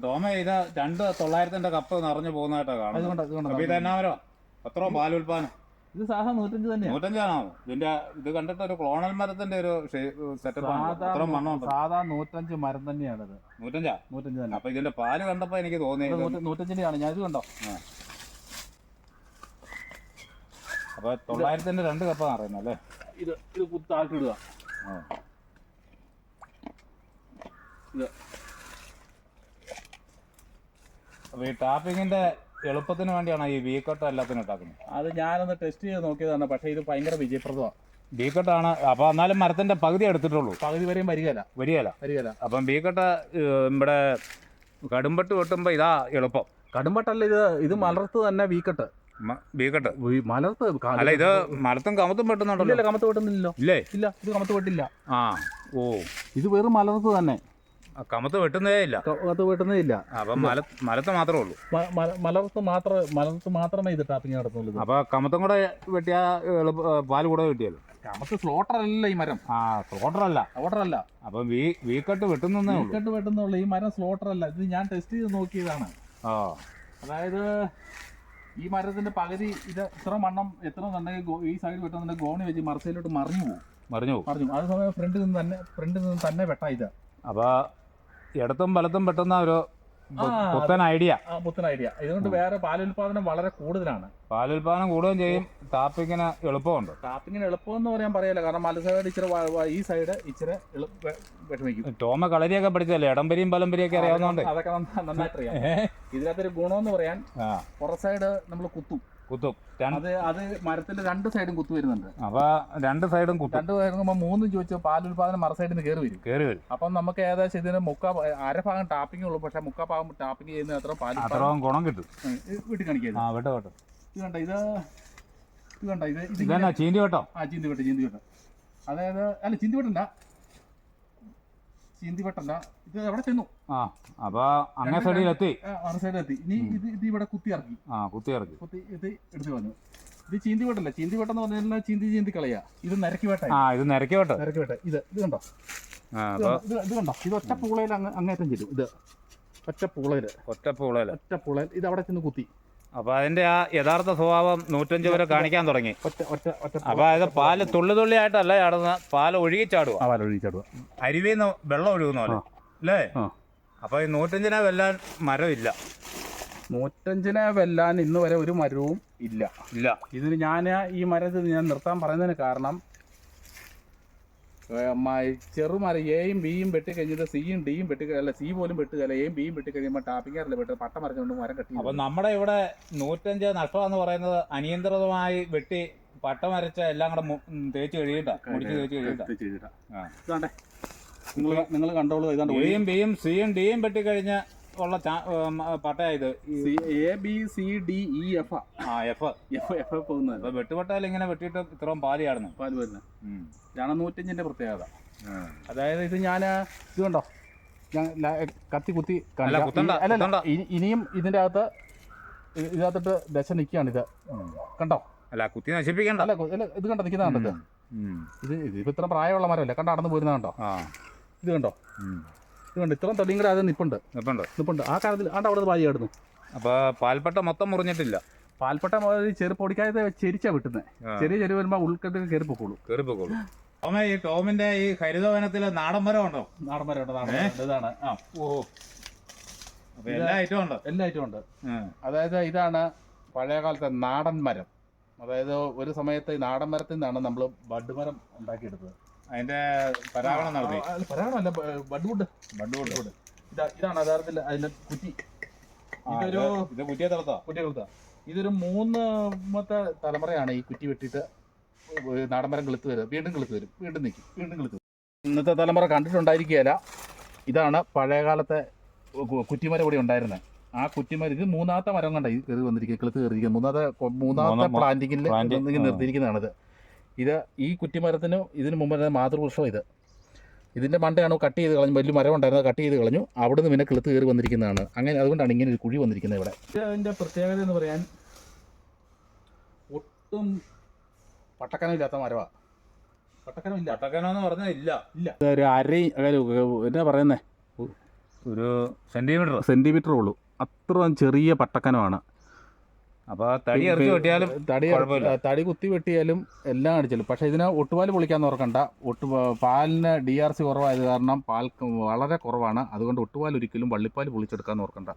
ടോമ ഇത് രണ്ട് തൊള്ളായിരത്തിന്റെ കപ്പ് നിറഞ്ഞു പോകുന്നതായിട്ടാ കാണുന്നത്. അപ്പൊ ഇത് എന്നാ എത്ര പാൽ ഉൽപാദനം ഇത് സാധാ നൂറ്റഞ്ച് തന്നെയാണ് നൂറ്റഞ്ചാണോ? ഇതിന്റെ ഇത് കണ്ടിട്ട് ഒരു ക്ലോണൽ മരത്തിന്റെ ഒരു സെറ്റപ്പ് സാധാ നൂറ്റഞ്ച് മരം തന്നെയാണ് ഇത് നൂറ്റഞ്ചാ? നൂറ്റഞ്ച് തന്നെ. അപ്പൊ ഇതിന്റെ പാൽ കണ്ടപ്പോ എനിക്ക് തോന്നി നൂറ്റഞ്ചിന്റെ ആണ് ഞാൻ ഇത് കണ്ടോ? അപ്പൊ തൊള്ളായിരത്തിന്റെ രണ്ട് കപ്പാണ് അറിയുന്നത് അല്ലേ? ഇത് ഇത് കുത്താക്കിടുക. ഇത്. അപ്പൊ ഈ ടാപ്പിങ്ങിന്റെ എളുപ്പത്തിന് വേണ്ടിയാണ് ഈ വീക്കട്ട് എല്ലാത്തിനും ഇട്ടാക്കുന്നത്. അത് ഞാനൊന്ന് ടെസ്റ്റ് ചെയ്ത് നോക്കിയതാണ്. പക്ഷേ ഇത് ഭയങ്കര വിജയപ്രദമാണ്. ബീക്കട്ടാണ് അപ്പൊ എന്നാലും മരത്തിന്റെ പകുതി എടുത്തിട്ടുള്ളൂ. പകുതി വരെയും വരികയില്ല. വരികയില്ല. വരികയില്ല. അപ്പം ബീക്കട്ട ഇവിടെ കടുമ്പട്ട് വെട്ടുമ്പോ ഇതാ എളുപ്പം. കടുമ്പട്ടല്ല ഇത് ഇത് മലർത്ത് തന്നെ വീക്കട്ട് കട്ട് ബീക്കട്ട് മലർത്ത് അല്ല ഇത് മലത്തും കമത്തും വെട്ടുന്നുണ്ടല്ലോ. ഇല്ല കമത്ത് വെട്ടുന്നില്ലല്ലോ. ഇല്ലേ? ഇല്ല ഇത് കമത്ത് വെട്ടില്ല. ആ ഓ. ഇത് വെറും മലർത്ത് തന്നെ. കമത്ത് വെട്ടുന്നേ ഇല്ല. കമത്ത് വെട്ടുന്നേ ഇല്ല. അപ്പൊ മല മലത്ത് മാത്രമേ ഉള്ളൂ. മലർത്ത് മാത്രമേ മലർത്ത് മാത്രമേ ഇത് ടാപ്പിംഗ് നടത്തുള്ളൂ. അപ്പൊ കമത്തും കൂടെ വെട്ടിയാ പാൽ കൂടെ വെട്ടിയല്ലോ കമത്ത് സ്ലോട്ടർ അല്ല ഈ മരം. ആ സ്ലോട്ടർ അല്ല സ്ലോട്ടർ അല്ല അപ്പൊ വീ വീക്കട്ട് വെട്ടുന്നേ ഉള്ളൂ. വീക്കട്ട് വെട്ടുന്നുള്ളൂ. ഈ മരം സ്ലോട്ടർ അല്ല ഇത് ഞാൻ ടെസ്റ്റ് ചെയ്ത് നോക്കിയതാണ്. ആ. അതായത് ഈ മരത്തിന്റെ പകുതി ഇത് ഇത്ര മണ്ണം എത്ര എന്നുണ്ടെങ്കിൽ ഗോ- ഈ സൈഡ് വെട്ടുന്നുണ്ടെങ്കിൽ ഗോണി വെച്ച് മറസയിലോട്ട് മറിഞ്ഞു പോകും മറിഞ്ഞു പോകും മറിഞ്ഞു. അതേസമയം ഫ്രണ്ടിൽ നിന്ന് തന്നെ ഫ്രണ്ടിൽ നിന്ന് തന്നെ വെട്ടാ ഇത്. അപ്പൊ ഇടത്തും വലത്തും പെട്ടെന്ന് ഒരു പുത്തൻ ഐഡിയ പുത്തൻ ഐഡിയ ഇതുകൊണ്ട് വേറെ പാലുൽപാദനം വളരെ കൂടുതലാണ്. പാലുൽപാദനം കൂടുകയും ചെയ്യും. ടാപ്പിങ്ങിന് എളുപ്പമുണ്ട്. ടാപ്പിങ്ങിന് എളുപ്പമെന്ന് പറയാൻ പറയല്ല. കാരണം മല സൈഡ് ഇച്ചിരി ഈ സൈഡ് ഇച്ചിരി വിഷമിക്കും. ടോമ കളരിയൊക്കെ പഠിച്ചല്ലേ ഇടംപരിയും പലമ്പരിയൊക്കെ അറിയാവുന്നതുകൊണ്ട്. അതൊക്കെ നന്ന- നന്നായിട്ട് അറിയാം ഇതിനകത്തൊരു ഗുണമെന്ന് പറയാൻ പുറ സൈഡ് നമ്മൾ കുത്തും. കുത്തും. അത് അത് മരത്തിന്റെ രണ്ട് സൈഡും കുത്തു വരുന്നുണ്ട്. അപ്പൊ രണ്ട് സൈഡും കുത്തും. രണ്ട് വരുമ്പോ മൂന്നും ചോദിച്ചു പാലുൽപാദനം മറ സൈഡിൽ നിന്ന് കയറി വരും. കയറി വരും. അപ്പം നമുക്ക് ഏകദേശം ഇതിന് മുക്കാ അരഭാഗം ടാപ്പിംഗ് ഉള്ളൂ. പക്ഷെ മുക്കാ ഭാഗം ടാപ്പിംഗ് ചെയ്യുന്ന അത്ര പാൽ അത്രയും ഗുണം കിട്ടും. വീട്ടിൽ കാണിക്കാം ആ വെട്ടോ വെട്ടോ. ഇത് കണ്ട ഇത് ഇത് കണ്ട ഇത് ചീന്തി വെട്ടോ? ആ ചീന്തി വെട്ടോ ചീന്തി വെട്ടോ. അതായത് അല്ല ചീന്തി വെട്ടണ്ട. ചീന്തി വെട്ടല്ല ഇത് അവിടെ ചെന്നു. ആ അപ്പൊ അങ്ങേ സൈഡിലെത്തി. ആ, ഇനി ഇത് ഇത് ഇവിടെ കുത്തി ഇറക്കി ആ കുത്തി ഇറക്കി കുത്തി ഇത് എടുത്തു കളഞ്ഞു. ഇത് ചീന്തി വെട്ടല്ല ചീന്തി വെട്ടെന്ന് പറഞ്ഞാൽ ചീന്തി ചീന്തി കളയാ. ഇത് നിരക്കി വെട്ട ആ ഇത് നിരക്കി വെട്ട. നിരക്കി വെട്ട. ഇത് ഇത് കണ്ടോ? ഇത് കണ്ടോ? ഇത് ഇത് കണ്ടോ? ഇത് ഒറ്റ പൂളയിൽ അങ്ങ് അങ്ങേറ്റം ചെയ്തു ഇത് ഒറ്റ പൂളയിൽ ഒറ്റപ്പൂളല്ലേ ഒറ്റ പൂളയിൽ. ഇത് അവിടെ ചെന്ന് കുത്തി. അപ്പൊ അതിന്റെ ആ യഥാർത്ഥ സ്വഭാവം നൂറ്റഞ്ച് വരെ കാണിക്കാൻ തുടങ്ങി. അപ്പൊ അത് പാൽ തുള്ളി തുള്ളിയായിട്ടല്ല ചാടുന്ന പാൽ ഒഴുകി ചാടുക. ഒഴിച്ചാടുക അരുവിന്ന് വെള്ളം ഒഴുകുന്ന പോലെ. അല്ലേ? അപ്പൊ ഈ നൂറ്റഞ്ചിനെ വെല്ലാൻ മരമില്ല. നൂറ്റഞ്ചിനെ വെല്ലാൻ ഇന്ന് വരെ ഒരു മരവും ഇല്ല. ഇല്ല. ഇതിന് ഞാൻ ഈ മരത്തിൽ ഞാൻ നിർത്താൻ പറയുന്നതിന് കാരണം ചെറുമരം എയും ബിയും വെട്ടി കഴിഞ്ഞിട്ട് സിയും ഡിയും വെട്ടി അല്ല സി പോലും വെട്ടുകയല്ല എയും ബിയും വെട്ടി കഴിയുമ്പോൾ അറിയില്ല വെട്ട് പട്ടം മറിഞ്ഞുകൊണ്ട് മരം കെട്ടി അപ്പൊ നമ്മുടെ ഇവിടെ നൂറ്റഞ്ച് നഷ്ടമെന്ന് പറയുന്നത് അനിയന്ത്രിതമായി വെട്ടി പട്ടം അരച്ച എല്ലാം കൂടെ തേച്ച് കഴിയട്ടെ മുടിച്ച് തേച്ച് കഴിയട്ട ആ. ഇതാണ്ടേ നിങ്ങൾ നിങ്ങൾ കണ്ടോളൂ ഇതാണ്ട് എയും ബിയും സിയും ഡിയും വെട്ടി കഴിഞ്ഞ് ഉള്ള ഇത്. A B C D E F ആ. എഫ്. എഫ് എഫ് പോകുന്നത്. വെട്ടുപട്ടയിൽ ഇങ്ങനെ വെട്ടിയിട്ട് ഇത്രയും പാൽ ചാടുന്നു പാൽ വരുന്നത്. ഇതാണ് നൂറ്റഞ്ചിന്റെ പ്രത്യേകത. അതായത് ഇത് ഞാൻ ഇത് കണ്ടോ? ഞാൻ കത്തി കുത്തി. അല്ല, ഇനിയും ഇതിന്റെ അകത്ത് ഇതിനകത്തിട്ട് ദശ നിൽക്കുകയാണ് ഇത്. കണ്ടോ? അല്ല കുത്തി നശിപ്പിക്കണ്ട. അല്ല ഇത് കണ്ടോ? നിൽക്കുന്ന കണ്ടത്. ഇത് ഇതിപ്പോ ഇത്ര പ്രായമുള്ള മരമല്ലേ. കണ്ടോ നടന്നു പോരുന്ന കണ്ടോ? ആ. ഇത് കണ്ടോ? ഉം. ഇത് കണ്ടോ ഇത്രയും തടിയും കൂടെ അത് നിപ്പുണ്ട്. നിപ്പുണ്ട്. നിപ്പുണ്ട്. ആ കാലത്തിൽ ആണ്ട് അവിടെ പാലി കിടന്നു അപ്പോൾ പാൽപ്പട്ട മൊത്തം മുറിഞ്ഞിട്ടില്ല. പാൽപ്പട്ട മുതൽ ചെറു പൊടിക്കാതെ ചെരിച്ചാ വിട്ടുന്നത്. ചെറിയ ചെരുവ് വരുമ്പോ ഉൾക്കെട്ട് കയറി പൊക്കോളൂ. കേറിപ്പോക്കോളൂ ടോമേ ഈ ടോമിന്റെ ഈ ഹരിതവനത്തിൽ നാടൻ മരം ഉണ്ടോ? നാടൻ മരം ഉണ്ട് നാടൻ മരം ഉണ്ട്. ഇതാണ്. ആ. ഓ. അപ്പൊ എല്ലാ ഐറ്റവും ഉണ്ടോ. എല്ലാ ഐറ്റവും ഉണ്ട്. അതായത് ഇതാണ് പഴയ കാലത്തെ നാടൻ മരം. അതായത് ഒരു സമയത്ത് ഈ നാടൻ മരത്തിൽ നിന്നാണ് നമ്മൾ ബഡ് മരം ഉണ്ടാക്കിയെടുത്തത്. അതിന്റെ പരാഗണം നടത്തി. പരാഗണമല്ല ബഡ്വുഡ്. ബഡ്വുഡ്. വുഡ് ഇതാണ് യഥാർത്ഥത്തിൽ അതിന്റെ കുറ്റി. ഇതൊരു ഇത് കുറ്റിയെ തളർത്താ? കുറ്റികളുത്ത ഇതൊരു മൂന്നാമത്തെ തലമുറയാണ് ഈ കുറ്റി വെട്ടിട്ട് നാടൻ മരം കിളുത്ത് വരും. വീണ്ടും കിളുത്ത് വരും. വീണ്ടും നിൽക്കും. വീണ്ടും കിളുത്ത് വരും. ഇന്നത്തെ തലമുറ കണ്ടിട്ടുണ്ടായിരിക്കുകയില്ല. ഇതാണ് പഴയകാലത്തെ കൂടി കുറ്റിമരം ഇവിടെ ഉണ്ടായിരുന്നത്. ആ കുറ്റിമരം ഇത് മൂന്നാമത്തെ മരം കണ്ട ഇത് കയറി വന്നിരിക്കുക കിളുത്ത് കയറിയിരിക്കുക. മൂന്നാമത്തെ മൂന്നാമത്തെ മൂന്നാ- പ്ലാന്റിങ്ങിൽ. നിർത്തിയിരിക്കുന്നതാണിത്. ഇത് ഈ കുറ്റിമരത്തിന് ഇതിന് മുമ്പ് തന്നെ മാതൃവൃക്ഷം ഇത്. ഇതിന്റെ മണ്ടയാണ് കട്ട് ചെയ്ത് കളഞ്ഞു വലിയ മരം ഉണ്ടായിരുന്നത് കട്ട് ചെയ്ത് കളഞ്ഞു. അവിടുന്ന് പിന്നെ കിളുത്ത് കയറി വന്നിരിക്കുന്നതാണ്. അങ്ങനെ അതുകൊണ്ടാണ് ഇങ്ങനെ ഒരു കുഴി വന്നിരിക്കുന്നത് ഇവിടെ. ഇതിന്റെ പ്രത്യേകത എന്ന് പറയാൻ ഒട്ടും പട്ടക്കനമില്ലാത്ത മരമാണ് പട്ടക്കനമില്ല. പട്ടക്കനെന്ന് പറഞ്ഞാൽ ഇല്ല. ഇല്ല. ഒരു അര എന്നാ പറയുന്നേ? ഒരു സെന്റിമീറ്റർ. സെന്റിമീറ്റർ ഉള്ളൂ. അത്ര ചെറിയ പട്ടക്കനമാണ്. അപ്പൊ തടി ഇറച്ചി വെട്ടിയാലും തടി തടി കുത്തി വെട്ടിയാലും എല്ലാം അടിച്ചാലും പക്ഷേ ഇതിന് ഒട്ടുപാൽ പൊളിക്കാൻ ഓർക്കണ്ട. ഒട്ടു പാലിന് ഡി ആർ സി കുറവായത് കാരണം പാൽ വളരെ കുറവാണ്. അതുകൊണ്ട് ഒട്ടുപാൽ ഒരിക്കലും വള്ളിപ്പാൽ പൊളിച്ചെടുക്കാൻ ഓർക്കണ്ട.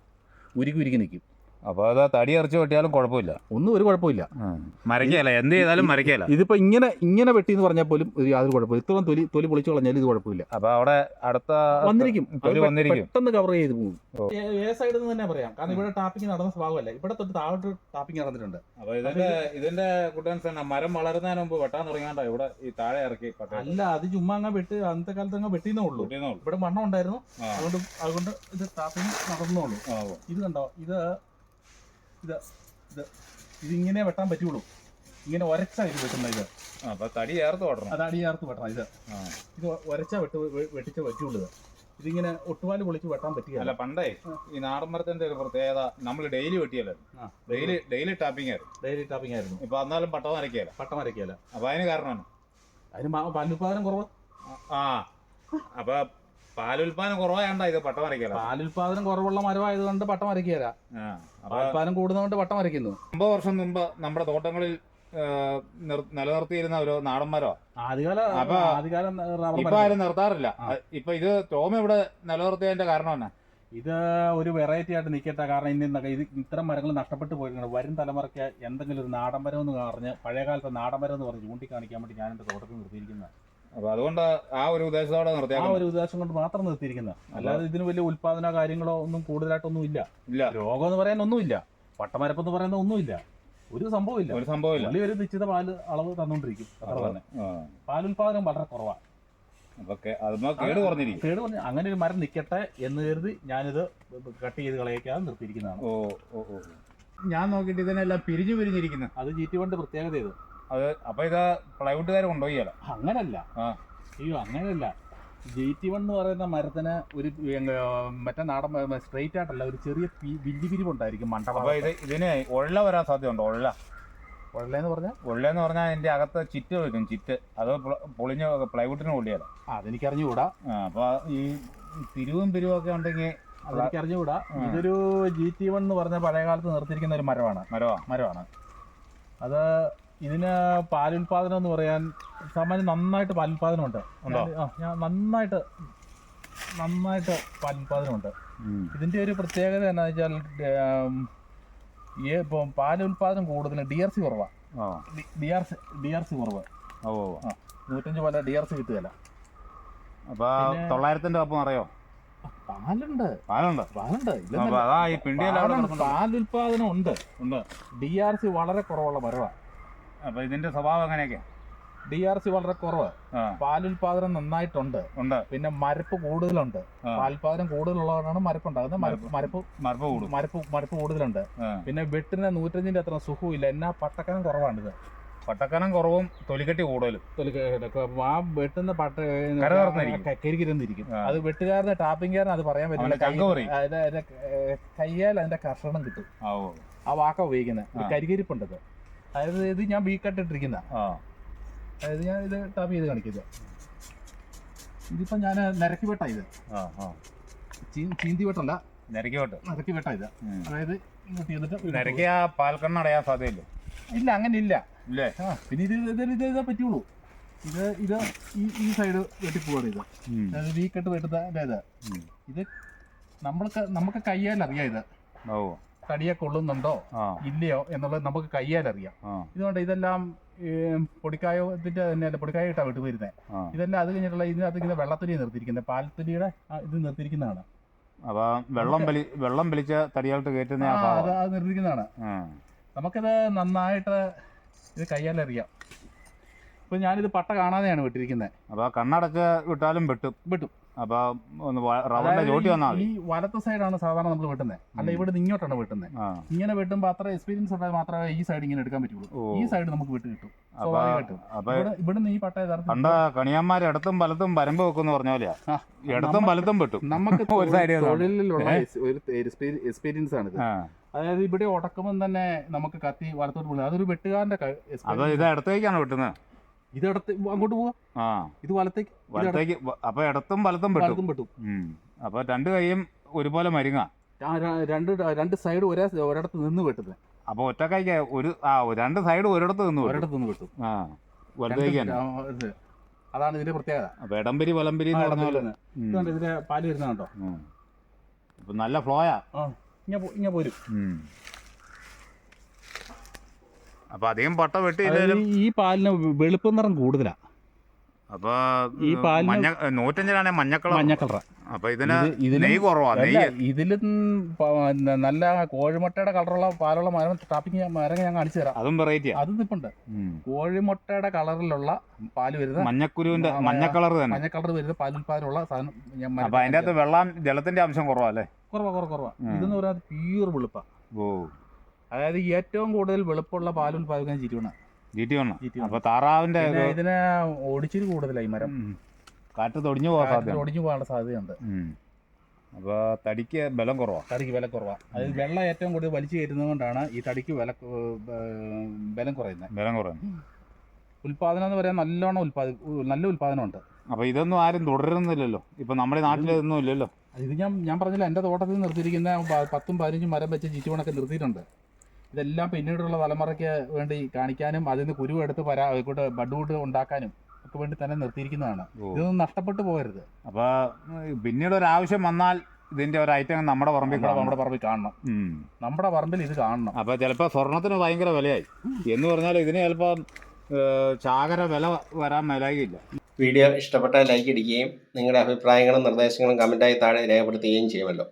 ഉരുക്കി ഉരുക്കി നിൽക്കും അപ്പൊ അത് തടി ഇറച്ചി വെട്ടിയാലും കുഴപ്പമില്ല. ഒന്നും ഒരു കുഴപ്പമില്ല. മരക്കല എന്ത് ചെയ്താലും മരക്കല ഇതിപ്പോൾ ഇങ്ങനെ ഇങ്ങനെ വെട്ടി എന്ന് പറഞ്ഞാൽ പോലും ഒരു യാതൊരു കുഴപ്പമില്ല. ഇത്രയും തൊലി തൊലി പൊളിച്ചു കളഞ്ഞാലും ഇത് കുഴപ്പമില്ല. അപ്പൊ അവിടെ അടുത്ത വന്നിരിക്കും. തൊലി വന്നിരിക്കും. പെട്ടെന്ന് കവർ ചെയ്ത് പോകും. ഏ സൈഡിൽ നിന്ന് തന്നെ പറയാം. കാരണം ഇവിടെ ടാപ്പിംഗ് നടന്ന സ്വഭാവമല്ല. ഇവിടെ തൊട്ട് താഴോട്ട് ടാപ്പിംഗ് നടന്നിട്ടുണ്ട്. അപ്പൊ ഇതിന്റെ ഇതിന്റെ കുട്ടൻസ് തന്നെ മരം വളരുന്നതിന് മുമ്പ് വെട്ടാൻ തുടങ്ങിയാണ്ടോ? ഇവിടെ ഈ താഴെ ഇറക്കി അല്ല അത് ചുമ്മാ അങ്ങ് വെട്ടി അന്നത്തെ കാലത്ത് അങ്ങ് വെട്ടിന്നേ ഉള്ളൂ. കുട്ടിയെന്നേ ഉള്ളൂ. ഇവിടെ മണ്ണം ഉണ്ടായിരുന്നു അതുകൊണ്ട് അതുകൊണ്ട് ഇത് ടാപ്പിംഗ് നടന്നുള്ളൂ ഇത് കണ്ടോ? ഇത് ഇത് ഇത് ഇതിങ്ങനെ വെട്ടാൻ പറ്റുള്ളൂ. ഇങ്ങനെ ഒരച്ചാ ഇത് വെട്ടുന്ന ഇത്. അപ്പൊ തടി ചേർത്ത് വെട്ടണം. അത് അടി ചേർത്ത് വെട്ടണം ഇത്. ഇത് ഒരച്ചാ വെട്ട് വെട്ടിച്ച പറ്റുള്ളൂ ഇത്. ഇതിങ്ങനെ ഒട്ടുപാൽ പൊളിച്ച് വെട്ടാൻ അല്ല പറ്റില്ല പണ്ടേ ഈ നാടൻ മരത്തിന്റെ ഒരു പ്രത്യേകത നമ്മൾ ഡെയിലി വെട്ടിയല്ലോ. ഡെയിലി ഡെയിലി ടാപ്പിംഗ് ആയിരുന്നു. ഡെയിലി ടാപ്പിംഗ് ആയിരുന്നു. ഇപ്പൊ എന്നാലും പട്ടം അരക്കിയല്ല പട്ടം അരക്കിയല്ല അപ്പൊ അതിന് കാരണമാണ്? അതിന് പാലുപാദനം പാലുൽപാദനം കുറവ്? ആ. അപ്പൊ പാലുൽപാദനം കുറവായണ്ട ഇത് പട്ടം അരക്കിയല്ല പാലുൽപാദനം കുറവുള്ള മരമായതുകൊണ്ട് പട്ടം വരയ്ക്കല പാലുൽപാദനം കൂടുന്നതുകൊണ്ട് പട്ടം വരയ്ക്കുന്നു അമ്പത് വർഷം മുമ്പ് നമ്മുടെ തോട്ടങ്ങളിൽ നിലനിർത്തിയിരുന്ന ഒരു നാടൻ മരോ? ആദ്യകാല അപ്പൊ ആദ്യകാലം റബ്ബർ ഇപ്പൊ ആരും നിർത്താറില്ല. ഇപ്പൊ ഇത് ടോം ഇവിടെ നിലനിർത്തിയതിന്റെ കാരണം എന്നാ? ഇത് ഒരു വെറൈറ്റി ആയിട്ട് നിൽക്കട്ടെ കാരണം ഇനി ഇത് ഇത്തരം മരങ്ങൾ നഷ്ടപ്പെട്ടു പോയിട്ടുണ്ട്. വരും തലമുറയ്ക്ക് എന്തെങ്കിലും ഒരു നാടൻ മരം എന്ന് പറഞ്ഞ് പഴയകാലത്തെ നാടൻ മരം എന്ന് പറഞ്ഞ് ചൂണ്ടിക്കാണിക്കാൻ വേണ്ടി ഞാൻ എന്റെ തോട്ടത്തിൽ നിർത്തിയിരിക്കുന്നത് അപ്പൊ അതുകൊണ്ട് ആ ഒരു ഉദ്ദേശത്തോടെ ആ ഒരു ഉദ്ദേശം കൊണ്ട് മാത്രം നിർത്തിയിരിക്കുന്നത് അല്ലാതെ ഇതിന് വലിയ ഉൽപാദന കാര്യങ്ങളോ ഒന്നും കൂടുതലായിട്ടൊന്നും ഇല്ല. ഇല്ല. രോഗം എന്ന് പറയാൻ ഒന്നുമില്ല. പട്ടമരപ്പെന്ന് പറയുന്ന ഒന്നുമില്ല. ഒരു സംഭവമില്ല ഒരു സംഭവമില്ല പുള്ളി ഒരു നിശ്ചിത പാൽ അളവ് തന്നുകൊണ്ടിരിക്കും അത്ര തന്നെ. ആ. പാലുൽപാദനം വളരെ കുറവാണ് കേട് കുറഞ്ഞിരിക്കും. കേട് പറഞ്ഞ് അങ്ങനെ ഒരു മരം നിൽക്കട്ടെ എന്ന് കരുതി ഞാനിത് കട്ട് ചെയ്ത് കളയിക്കാതെ നിർത്തിയിരിക്കുന്നതാണ്. ഓ ഓ ഓ ഞാൻ നോക്കിയിട്ട് ഇതിനെല്ലാം പിരിഞ്ഞു പിരിഞ്ഞിരിക്കുന്നു. അത് ജി ടി വണ്ടി പ്രത്യേകത ഇത്. അത് അപ്പൊ ഇത് പ്ലൈവുഡുകാർ കൊണ്ടുപോയല്ല. അങ്ങനല്ല. അയ്യോ അങ്ങനല്ല. ജി ടി വൺ എന്ന് പറയുന്ന മരത്തിന് ഒരു മറ്റേ നാടൻ സ്ട്രെയിറ്റ് ആയിട്ടല്ല ഒരു ചെറിയ പി- വില്ലി പിരിവുണ്ടായിരിക്കും അപ്പൊ ഇത് ഇതിന് ഒള്ള വരാൻ സാധ്യതയുണ്ട്? ഒള്ള. ഒള്ളെന്ന് പറഞ്ഞാൽ ഒള്ളെന്ന് പറഞ്ഞാൽ അതിന്റെ അകത്ത് ചിറ്റ് വരും ചിറ്റ്. അത് പൊളിഞ്ഞ പ്ലൈവുഡിന് പൊള്ളിയല്ല അതെനിക്ക് അറിഞ്ഞുകൂടാ അപ്പൊ ഈ തിരിവും പിരിവും ഒക്കെ ഉണ്ടെങ്കിൽ അതെനിക്ക് അറിഞ്ഞുകൂടാ ഇതൊരു ജി ടി വൺ എന്ന് പറഞ്ഞ പഴയ കാലത്ത് നിർത്തിയിരിക്കുന്ന ഒരു മരമാണ്. മരവാ. മരമാണ് അത് ഇതിന് പാലുൽപാദനം എന്ന് പറയാൻ സാമാന്യം നന്നായിട്ട് പാലുൽപാദനമുണ്ട്. ഉണ്ട്? ഞാൻ- നന്നായിട്ട് നന്നായിട്ട് പാലുൽപാദനമുണ്ട്. ഇതിന്റെ ഒരു പ്രത്യേകത എന്താ വെച്ചാൽ ഇപ്പം പാലുൽപാദനം കൂടുതൽ ഡി ആർ സി കുറവാണ് D R C D R C കുറവ്. നൂറ്റഞ്ച് പോലെ ഡി ആർ സി കിട്ടുകയില്ല. അപ്പൊ തൊള്ളായിരത്തിന്റെ ഒപ്പം അറിയോ പാലുണ്ട്. പാലുണ്ട്. പാലുണ്ട്. അപ്പൊ. പാലുൽപാദനം ഉണ്ട് ഉണ്ട്. ഡി ആർ സി വളരെ കുറവുള്ള മരമാണ് അപ്പൊ ഇതിന്റെ സ്വഭാവം എങ്ങനെയൊക്കെ? ഡി ആർ സി വളരെ കുറവ്. പാലുൽപാദനം നന്നായിട്ടുണ്ട്. ഉണ്ട്. പിന്നെ മരപ്പ് കൂടുതലുണ്ട്. പാലുൽപാദനം പാൽപാദനം മരപ്പ് ഉണ്ടാകുന്നത് മരപ്പ് മരപ്പ് മരപ്പ് കൂടും. മരപ്പ് മരപ്പ് കൂടുതലുണ്ട്. പിന്നെ വെട്ടിന് നൂറ്റഞ്ചിന്റെ അത്ര സുഖമില്ല എന്നാ പട്ടക്കനം കുറവാണിത്. പട്ടക്കനം കുറവും തൊലിക്കെട്ടി കൂടുതലും. ആ വെട്ടുന്ന പട്ട. കരികിരുന്നിരിക്കും. അത് വെട്ടുകാരന് ടാപ്പിംഗുകാരന് അത് പറയാൻ പറ്റില്ല. കയ്യാൽ അതിന്റെ കർഷണം കിട്ടും. ആ വാക്ക ഉപയോഗിക്കുന്നത്. കരികരിപ്പുണ്ടത്. അതായത് ഇത് ഞാൻ ബി കട്ട് ആ. അതായത് ഞാൻ ഇത് ടാപ്പ് ചെയ്ത് കാണിക്കുന്നത് ഇതിപ്പോ ഞാൻ നിരക്കി വെട്ട ഇത്. ചീന്തി വെട്ടല്ല. നിരക്കി വെട്ട്. നിരക്കി വെട്ട ഇത്. അതായത് ഇങ്ങോട്ട് ചെയ്തിട്ട് ഇങ്ങോട്ട് ആ പാൽക്കണ്ണ അടയാൻ സാധ്യതയില്ല. ഇല്ല അങ്ങനെ ഇല്ല? ഇല്ലേ പിന്നെ ഇത് ഇത് ഇത് ഇതാ പറ്റുള്ളൂ. ഇത് ഇത് ഈ ഈ സൈഡ് വെട്ടിപ്പോവാണ് ഇത്. അതായത് വീക്കെട്ട് വെട്ടുന്ന ഇത്. ഇത്. നമ്മൾക്ക് നമുക്ക് കയ്യാൽ അറിയാം ഇത്. ഓ. തടിയെ കൊള്ളുന്നുണ്ടോ ഇല്ലയോ എന്നുള്ളത് നമുക്ക് ആ. ഇതുകൊണ്ട് ഇതെല്ലാം പൊടിക്കായത്തിന്റെ തന്നെയല്ല പൊടിക്കായ ഇട്ടാ വിട്ടു വരുന്നത് ഇതെല്ലാം അത് കഴിഞ്ഞിട്ടുള്ള ഇതിനകത്ത് ഇങ്ങനെ വെള്ളത്തുലി നിർത്തിയിരിക്കുന്നത്. പാൽത്തുലിയുടെ ഇത് നിർത്തിയിരിക്കുന്നതാണ്. അപ്പൊ വെള്ളം വലി വെള്ളം വലിച്ച തടിയായിട്ട് കയറ്റുന്ന അത് നിർത്തിയിരിക്കുന്നതാണ്. നമുക്കിത് നന്നായിട്ട് ഇത് കയ്യാലറിയാം. ഇപ്പൊ ഞാനിത് പട്ട കാണാതെയാണ് വിട്ടിരിക്കുന്നത്. അപ്പൊ കണ്ണടച്ച് വിട്ടാലും വെട്ടും. വെട്ടും. അപ്പൊ ഒന്ന് വ- റബ്ബറിന്റെ ചോട്ടി വന്നാൽ ഈ വലത്തെ സൈഡാണ് സാധാരണ നമ്മൾ വെട്ടുന്നത് അല്ല. ഇവിടെ ഇങ്ങോട്ടാണ് വെട്ടുന്നത് ഇങ്ങനെ വെട്ടുമ്പോൾ അത്ര എക്സ്പീരിയൻസ് ഉണ്ടായാൽ മാത്രമേ ഈ സൈഡ് ഇങ്ങനെ എടുക്കാൻ പറ്റുള്ളൂ. ഈ സൈഡ് നമുക്ക് വെട്ട് കിട്ടും. ഇവിടുന്ന് ഈ പട്ട യഥാർത്ഥത്തിൽ പണ്ട് കണിയന്മാർ ഇടത്തും വലത്തും വരമ്പ് വെക്കുന്ന പറഞ്ഞ പോലെയാ. ഇടത്തും വലത്തും വെട്ടും. നമുക്ക്. തൊഴിലിലുള്ള? എക്സ്പീരിയൻസ് ആണ് ഇത് അതായത് ഇവിടെ ഉടക്കുമ്പോൾ തന്നെ നമുക്ക് കത്തി വലത്തോട്ട് പോകുന്നത് അതൊരു വെട്ടുകാരന്റെ ഇത് ഇടത്തേക്കാണ് വെട്ടുന്നത് ഇത് ഇടത്ത് അങ്ങോട്ട് പോവാ. ആ. ഇത് വലത്തേക്ക് വലത്തേക്ക് അപ്പൊ ഇടത്തും വലത്തും പെട്ടു. പെട്ടും. പെട്ടു. അപ്പൊ രണ്ട് കൈയും ഒരുപോലെ മരുങ്ങ. ആ, ര- രണ്ട് രണ്ട് സൈഡ് ഒരേ ഒരിടത്ത് നിന്ന് വെട്ടുന്നത് അപ്പൊ ഒറ്റക്കൈക്ക് ഒരു ആ രണ്ട് സൈഡ് ഒരിടത്ത് നിന്ന്. ഒരിടത്ത് നിന്ന് വെട്ടും ആ വലത്തേക്ക് തന്നെ. ഇത്. അതാണ് ഇതിന്റെ പ്രത്യേകത. അപ്പൊ ഇടംപരി വലംപരി എന്ന് പറഞ്ഞ പോലെ ഉം. ഇതുകൊണ്ട് ഇതിന്റെ പാൽ വരുന്ന കണ്ടോ ഉം. അപ്പൊ നല്ല ഫ്ലോയാ ഇങ്ങനെ പോ- ഇങ്ങനെ പോരും. ഉം. അപ്പൊ അധികം പട്ട വെട്ടി വെട്ടിയില്ലേലും ഈ പാലിന് വെളുപ്പ് നിറം കൂടുതലാ. അപ്പൊ ഈ പാലിന് മഞ്ഞ നൂറ്റഞ്ചിലാണെ മഞ്ഞക്കളർ. മഞ്ഞക്കളറ. കളറ അപ്പൊ ഇതിന് നെയ്യ് കുറവാ നെയ്യ്. ഇതിലും നല്ല കോഴിമുട്ടയുടെ കളറുള്ള പാലുള്ള മരം ടാപ്പിങ് മരം ഞാൻ കാണിച്ചു തരാം. അതും വെറൈറ്റി അതും നിപ്പുണ്ട്. കോഴിമുട്ടയുടെ കളറിലുള്ള പാൽ വരുന്ന മഞ്ഞക്കുരുവിന്റെ മഞ്ഞ കളർ തന്നെ. മഞ്ഞ കളർ വരുന്ന പാലുൽപാദനമുള്ള സാധനം ഞാൻ അപ്പൊ അതിന്റെ അകത്ത് വെള്ളം ജലത്തിന്റെ അംശം കുറവാ അല്ലേ? കുറവാ കുറവാ കുറവാ. ഇതെന്ന് പറയുന്നത് പ്യൂർ വെളുപ്പാ. ഓ. അതായത് ഏറ്റവും കൂടുതൽ വെളുപ്പുള്ള പാൽ ഉൽപാദിക്കാൻ ചിരിവണ അപ്പൊ താറാവിന്റെ ഇതിന് ഓടിച്ചിരി കൂടുതലായി മരം. കാറ്റ് തൊടിഞ്ഞു പോകാൻ സാധ്യത തൊടിഞ്ഞു പോകാനുള്ള സാധ്യതയുണ്ട്. അപ്പൊ തടിക്ക് ബലം കുറവാ. തടിക്ക് വില കുറവാ. അതായത് വെള്ളം ഏറ്റവും കൂടുതൽ വലിച്ചു കയറ്റുന്നത് കൊണ്ടാണ് ഈ തടിക്ക് വില ബലം കുറയുന്നത് ബലം കുറയുന്നത് ഉൽപാദനം എന്ന് പറയാൻ നല്ലോണം ഉൽപാദി നല്ല ഉൽപാദനമുണ്ട് അപ്പൊ ഇതൊന്നും ആരും തുടരുന്നില്ലല്ലോ. ഇപ്പൊ നമ്മുടെ നാട്ടിൽ ഇതൊന്നും ഇല്ലല്ലോ. ഇത് ഞാൻ ഞാൻ പറഞ്ഞില്ല എന്റെ തോട്ടത്തിൽ നിർത്തിയിരിക്കുന്ന പത്തും പതിനഞ്ചും മരം വെച്ച് ചീച്ചുവണൊക്കെ നിർത്തിയിട്ടുണ്ട്. ഇതെല്ലാം പിന്നീടുള്ള തലമുറയ്ക്ക് വേണ്ടി കാണിക്കാനും അതിൽ നിന്ന് കുരു എടുത്ത് പരാ കൂട്ട് ബഡ്വുഡ് ഉണ്ടാക്കാനും ഒക്കെ വേണ്ടി തന്നെ നിർത്തിയിരിക്കുന്നതാണ്. ഇതൊന്നും നഷ്ടപ്പെട്ടു പോകരുത്. അപ്പൊ പിന്നീട് ഒരു ആവശ്യം വന്നാൽ ഇതിന്റെ ഒരു ഐറ്റം നമ്മുടെ പറമ്പിൽ നമ്മുടെ പറമ്പിൽ കാണണം. നമ്മുടെ പറമ്പിൽ ഇത് കാണണം. അപ്പോൾ ചിലപ്പോ സ്വർണത്തിന് ഭയങ്കര വിലയായി. എന്ന് പറഞ്ഞാൽ ഇതിന് ചിലപ്പോ ചാകര വില വരാൻ മേലാകില്ല വീഡിയോ ഇഷ്ടപ്പെട്ടാൽ ലൈക്ക് ഇടിക്കുകയും നിങ്ങളുടെ അഭിപ്രായങ്ങളും നിർദ്ദേശങ്ങളും കമന്റായി താഴെ രേഖപ്പെടുത്തുകയും ചെയ്യുമല്ലോ.